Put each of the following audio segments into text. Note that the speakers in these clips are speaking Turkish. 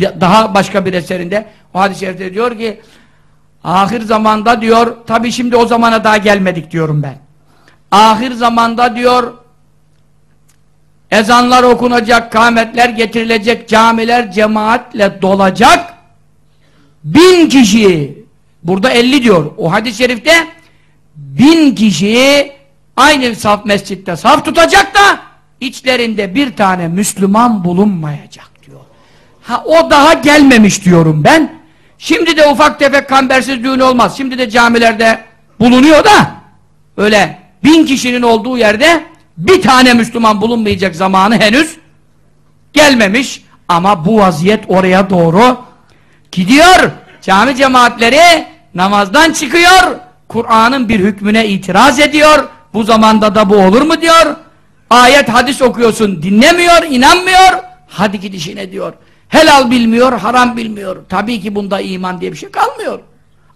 daha başka bir eserinde o hadis-i şerifte diyor ki ahir zamanda diyor tabi şimdi o zamana daha gelmedik diyorum ben ahir zamanda diyor ezanlar okunacak kâmetler getirilecek camiler cemaatle dolacak bin kişi burada elli diyor o hadis-i şerifte bin kişi aynı saf mescitte saf tutacak da içlerinde bir tane Müslüman bulunmayacak. Ha o daha gelmemiş diyorum ben. Şimdi de ufak tefek kambersiz düğün olmaz. Şimdi de camilerde bulunuyor da öyle bin kişinin olduğu yerde bir tane Müslüman bulunmayacak zamanı henüz gelmemiş. Ama bu vaziyet oraya doğru gidiyor. Cami cemaatleri namazdan çıkıyor. Kur'an'ın bir hükmüne itiraz ediyor. Bu zamanda da bu olur mu diyor. Ayet hadis okuyorsun dinlemiyor, inanmıyor. Hadi git işine diyor. Helal bilmiyor, haram bilmiyor. Tabii ki bunda iman diye bir şey kalmıyor.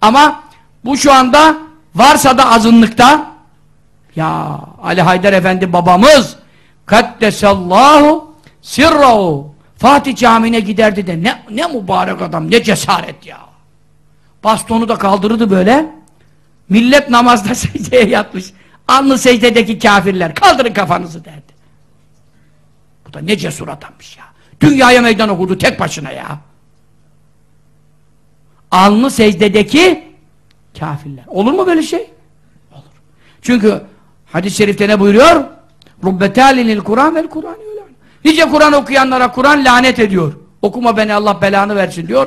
Ama bu şu anda varsa da azınlıkta ya Ali Haydar Efendi babamız kaddesallahu sirrahu Fatih Camii'ne giderdi de ne, ne mübarek adam ne cesaret ya. Bastonu da kaldırırdı böyle. Millet namazda secdeye yatmış. Alnı secdedeki kafirler kaldırın kafanızı derdi. Bu da ne cesur adammış ya. Dünyaya meydan okudu tek başına ya. Alnı secdedeki kafirler. Olur mu böyle şey? Olur. Çünkü hadis-i şerifte ne buyuruyor? Rubbetâlinil Kur'an vel Kur'an. Nice Kur'an okuyanlara Kur'an lanet ediyor. Okuma beni Allah belanı versin diyor.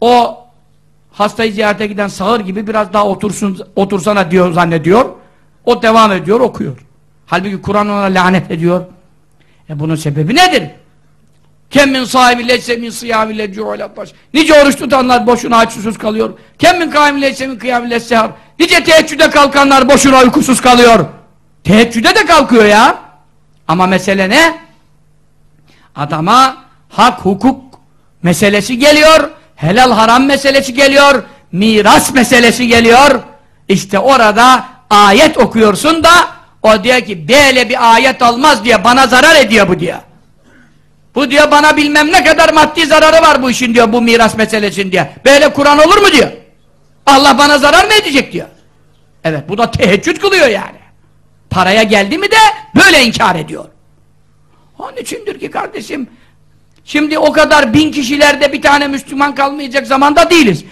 O hastayı ziyarete giden sağır gibi biraz daha otursun otursana diyor zannediyor. O devam ediyor, okuyor. Halbuki Kur'an ona lanet ediyor. E bunun sebebi nedir? Kem min sahibi leyse min sıyâmi lecû'u Nice oruç tutanlar boşuna aç susuz kalıyor. Kem min kâmi leyse min kıyâmi lessehar. Nice teheccüde kalkanlar boşuna uykusuz kalıyor. Teheccüde de kalkıyor ya. Ama mesele ne? Adama hak, hukuk meselesi geliyor. Helal haram meselesi geliyor. Miras meselesi geliyor. İşte orada ayet okuyorsun da o diyor ki böyle bir ayet olmaz diye bana zarar ediyor bu diyor. Bu diyor bana bilmem ne kadar maddi zararı var bu işin diyor bu miras meselesinin diye. Böyle Kur'an olur mu diyor. Allah bana zarar mı edecek diyor. Evet bu da teheccüd kılıyor yani. Paraya geldi mi de böyle inkar ediyor. Onun içindir ki kardeşim şimdi o kadar bin kişilerde bir tane Müslüman kalmayacak zamanda değiliz.